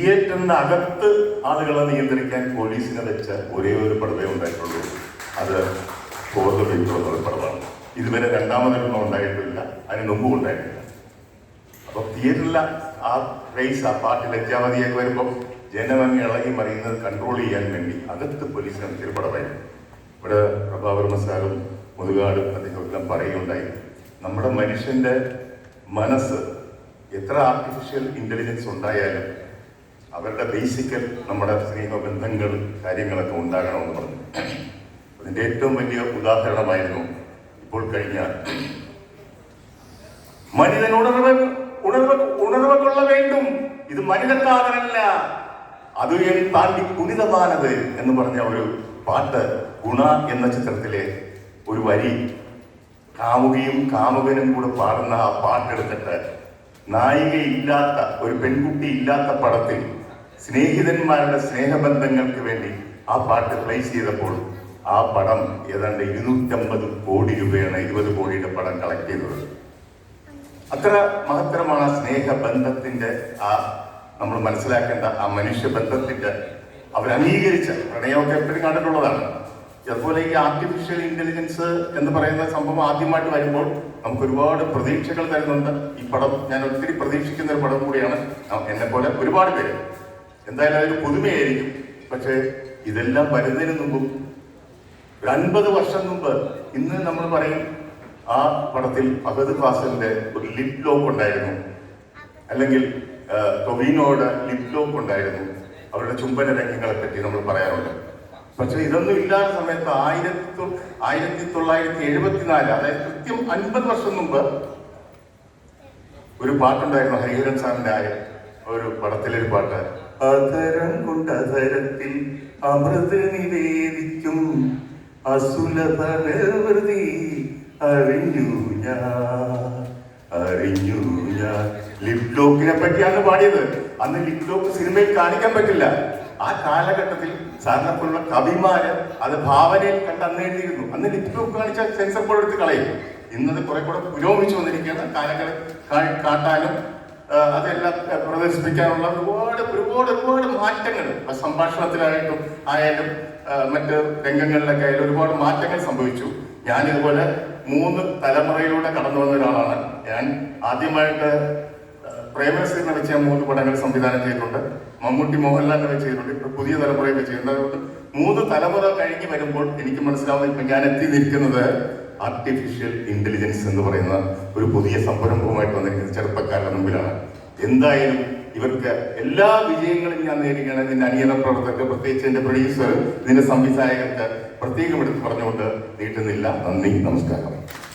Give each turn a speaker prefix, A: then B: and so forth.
A: തിയേറ്ററിന്റെ അകത്ത് ആളുകളെ നിയന്ത്രിക്കാൻ പോലീസിനെ വെച്ച ഒരേ ഒരു പടവേ ഉണ്ടായിട്ടുള്ളൂ. അത് ഫോർത്ത് വിക്ടർ എന്നൊരു പടമാണ് ഇതുവരെ രണ്ടാമതൊന്നും ഉണ്ടായിട്ടില്ല. അതിന് മുമ്പും ഉണ്ടായിട്ടില്ല. അപ്പൊ തിയേറ്ററിലെ ആ റേസ് ആ പാർട്ടി ലജ്ജാവതിയൊക്കെ വരുമ്പോൾ ജനമങ്ങി ഇളകി മറിയുന്നത് കൺട്രോൾ ചെയ്യാൻ വേണ്ടി അകത്ത് പോലീസ് നടത്തിയ പടമായിരുന്നു ഇവിടെ പ്രഭാവർമ്മ സാറും മുതുകാടും അദ്ദേഹം എല്ലാം പറയുകയുണ്ടായി. നമ്മുടെ മനുഷ്യന്റെ മനസ്സ് എത്ര ആർട്ടിഫിഷ്യൽ ഇന്റലിജൻസ് ഉണ്ടായാലും അവരുടെ ബേസിക്കൽ നമ്മുടെ സ്നേഹബന്ധങ്ങൾ കാര്യങ്ങളൊക്കെ ഉണ്ടാകണമെന്ന് പറഞ്ഞു. അതിന്റെ ഏറ്റവും വലിയ ഉദാഹരണമായിരുന്നു ഇപ്പോൾ കഴിഞ്ഞ മനിതൻ ഉണർവ് ഉണർവ് ഉണർവ് കൊള്ള വേണ്ടും. ഇത് മനിതക്കാതനല്ല അത് താണ്ടി പുനിതമാനത് എന്ന് പറഞ്ഞ ഒരു പാട്ട് ഗുണ എന്ന ചിത്രത്തിലെ ഒരു വരി കാമുകിയും കാമുകനും കൂടെ പാടുന്ന ആ പാട്ടെടുത്തിട്ട് നായികയില്ലാത്ത ഒരു പെൺകുട്ടി ഇല്ലാത്ത പടത്തിൽ സ്നേഹിതന്മാരുടെ സ്നേഹബന്ധങ്ങൾക്ക് വേണ്ടി ആ പാട്ട് പ്ലേ ചെയ്തപ്പോൾ ആ പടം ഏതാണ്ട് ഇരുന്നൂറ്റമ്പത് കോടി രൂപയാണ് ഇരുപത് കോടിയുടെ പടം കളക്ട് ചെയ്തത്. അത്ര മഹത്തരമാണ് ആ സ്നേഹബന്ധത്തിന്റെ ആ നമ്മൾ മനസ്സിലാക്കേണ്ട ആ മനുഷ്യബന്ധത്തിന്റെ അവരംഗീകരിച്ച പ്രണയമൊക്കെ എപ്പോഴും കണ്ടിട്ടുള്ളതാണ്. അതുപോലെ ഈ ആർട്ടിഫിഷ്യൽ ഇന്റലിജൻസ് എന്ന് പറയുന്ന സംഭവം ആദ്യമായിട്ട് വരുമ്പോൾ നമുക്ക് ഒരുപാട് പ്രതീക്ഷകൾ തരുന്നുണ്ട്. ഈ പടം ഞാൻ ഒത്തിരി പ്രതീക്ഷിക്കുന്ന ഒരു പടം കൂടിയാണ്. എന്നെ പോലെ ഒരുപാട് പേര്. എന്തായാലും അതൊരു പുതുമയായിരിക്കും. പക്ഷേ ഇതെല്ലാം വരുന്നതിന് മുമ്പും ഒരു അൻപത് വർഷം മുമ്പ് ഇന്ന് നമ്മൾ പറയും ആ പടത്തിൽ അഹദ് ഫാസലിന്റെ ഒരു ലിപ് ലോക്ക് ഉണ്ടായിരുന്നു. അല്ലെങ്കിൽ ടൊവീനോയുടെ ലിപ് ലോക്ക് ഉണ്ടായിരുന്നു. അവരുടെ ചുംബന രംഗങ്ങളെ പറ്റി നമ്മൾ പറയാറുണ്ട്. പക്ഷെ ഇതൊന്നും ഇല്ലാത്ത സമയത്ത് ആയിരത്തി ആയിരത്തി തൊള്ളായിരത്തി എഴുപത്തിനാല് അതായത് കൃത്യം അൻപത് വർഷം മുമ്പ് ഒരു പാട്ടുണ്ടായിരുന്നു ഹരിഹരൻ സാറിന്റെ ആയ ഒരു പടത്തിലെ ഒരു പാട്ട്. അതരം കൊണ്ട് അതരത്തിൽ അമൃത് നിവേദിക്കും അസുലഭ നിർവൃതി അറിഞ്ഞു ഞാൻ അറിഞ്ഞു ഞാൻ. ലിപ് പറ്റിയാണ് പാടിയത്. അന്ന് ലിപ് ലോക്ക് സിനിമയിൽ കാണിക്കാൻ പറ്റില്ല. ആ കാലഘട്ടത്തിൽ സാറിനെ പോലുള്ള കവിമാര് അത് ഭാവനയിൽ കണ്ട് അന്ന് എഴുതിയിരുന്നു അന്ന് ലിപ്റ്റോപ്പ് കാണിച്ചാൽ സെൻസർ ബോർഡ് എടുത്ത് കളയും. ഇന്നത് കുറെ കൂടെ പുരോഗമിച്ചു വന്നിരിക്കുകയാണ്. കാലങ്ങൾ കാട്ടാനും അതെല്ലാം പ്രദർശിപ്പിക്കാനുള്ള ഒരുപാട് ഒരുപാട് ഒരുപാട് മാറ്റങ്ങൾ. സംഭാഷണത്തിലായിട്ടും ആയാലും മറ്റ് രംഗങ്ങളിലൊക്കെ ആയാലും ഒരുപാട് മാറ്റങ്ങൾ സംഭവിച്ചു. ഞാൻ ഇതുപോലെ മൂന്ന് തലമുറയിലൂടെ കടന്നു വന്ന ഒരാളാണ്. ഞാൻ ആദ്യമായിട്ട് പ്രേമനസീറിനെ വെച്ച് ഞാൻ മൂന്ന് പടങ്ങൾ സംവിധാനം ചെയ്തിട്ടുണ്ട്. മമ്മൂട്ടി മോഹൻലാലിനെ വെച്ച് ചെയ്തിട്ടുണ്ട് ഇപ്പൊ പുതിയ തലമുറയൊക്കെ ചെയ്യുന്നത് മൂന്ന് തലമുറ കഴിഞ്ഞ് വരുമ്പോൾ എനിക്ക് മനസ്സിലാവുന്നത് ഇപ്പൊ ഞാൻ എത്തി നിൽക്കുന്നത് ആർട്ടിഫിഷ്യൽ ഇന്റലിജൻസ് എന്ന് പറയുന്ന ഒരു പുതിയ സംരംഭവുമായിട്ട് വന്നിരിക്കുന്നത് ചെറുപ്പക്കാരുടെ മുമ്പിലാണ്. എന്തായാലും ഇവർക്ക് എല്ലാ വിജയങ്ങളും ഞാൻ നേരിടുകയാണ് നിന്റെ അനിയന പ്രവർത്തകർക്ക് പ്രത്യേകിച്ച് എന്റെ പ്രൊഡ്യൂസർ നിന്റെ സംവിധായകർക്ക് പ്രത്യേകം എടുത്ത് പറഞ്ഞുകൊണ്ട് നീട്ടുന്നില്ല. നന്ദി നമസ്കാരം.